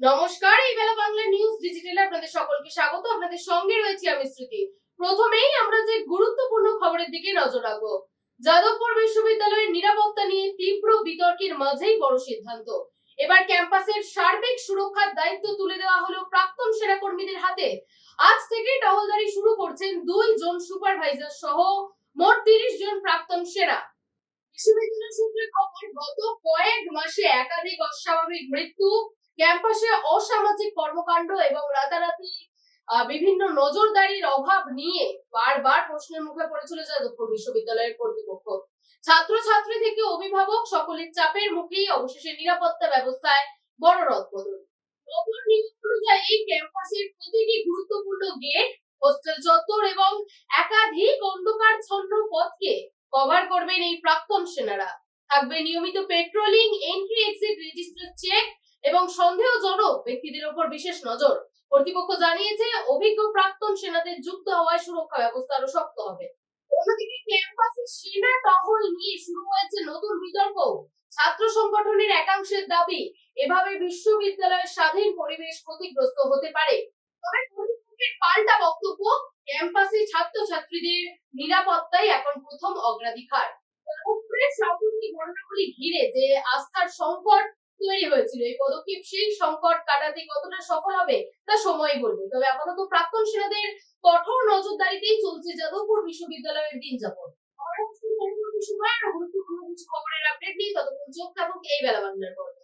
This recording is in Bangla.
নমস্কার, এই বেলা বাংলা নিউজ ডিজিটালে আপনাদের সকলকে স্বাগত। আপনাদের সঙ্গে রয়েছি আমি শ্রুতি। প্রথমেই আমরা যে গুরুত্বপূর্ণ খবরের দিকে নজর রাখব, যাদবপুর বিশ্ববিদ্যালয়ের নিরাপত্তা নিয়ে তীব্র বিতর্কের মাঝেই বড় সিদ্ধান্ত। এবার ক্যাম্পাসের সার্বিক সুরক্ষার দায়িত্ব তুলে দেওয়া হলো প্রাক্তন সেরা কর্মীদের হাতে। আজ থেকে টহলদারি শুরু করছেন দুই জন সুপারভাইজার সহ মোট তিরিশ জন প্রাক্তন সেনা। বিশ্ববিদ্যালয় সূত্রে খবর, গত কয়েক মাসে একাধিক অস্বাভাবিক মৃত্যু ক্যাম্পাসে অসামাজিক কর্মকাণ্ড এবং রাতারাতি বিভিন্ন নজরদারির অভাব নিয়ে বারবার প্রশ্নের মুখে পড়েছিল যাদবপুর বিশ্ববিদ্যালয়ের কর্তৃপক্ষ। ছাত্রছাত্রী থেকে অভিভাবক সকলের চাপের মুখেই অবশেষে নিরাপত্তা ব্যবস্থায় বড় রদবদল নতুন নিয়ম অনুযায়ী ক্যাম্পাসের প্রতিটি গুরুত্বপূর্ণ গেট, হোস্টেল চত্বর এবং একাধিক অন্ধকারচ্ছন্ন পথকে কভার করবেন এই প্রাক্তন সেনারা। থাকবে নিয়মিত patrolling, entry, exit, register check এবং সন্দেহজনক ব্যক্তিদের উপর বিশেষ নজর। কর্তৃপক্ষ জানিয়েছে, অভিজ্ঞ প্রাক্তন সেনাদের যুক্ত হওয়ায় সুরক্ষা ব্যবস্থা আরও শক্ত হবে। অন্যদিকে ক্যাম্পাসে সেনা টহল নিয়ে শুরু হয়েছে নতুন বিতর্ক। ছাত্র সংগঠনের একাংশের দাবি, এভাবে বিশ্ববিদ্যালয়ের স্বাধীন পরিবেশ ক্ষতিগ্রস্ত হতে পারে। তবে কর্তৃপক্ষের পাল্টা বক্তব্য, ক্যাম্পাসে ছাত্রছাত্রীদের নিরাপত্তাই এখন প্রথম অগ্রাধিকার। সাম্প্রতিক ঘটনাগুলি ঘিরে যে আস্থার সংকট তৈরি হয়েছিল। এই পদক্ষেপ সেই সংকট কাটাতে কতটা সফল হবে তা সময় বলবে। তবে আপাতত প্রাক্তন সেনাদের কঠোর নজরদারিতেই চলছে যাদবপুর বিশ্ববিদ্যালয়ের দিন যাপন। সময় গুরুত্বপূর্ণ কিছু খবরের আপডেট নিয়ে ততক্ষণ চোখ থাকুক এই বেলা বাংলার পর্দায়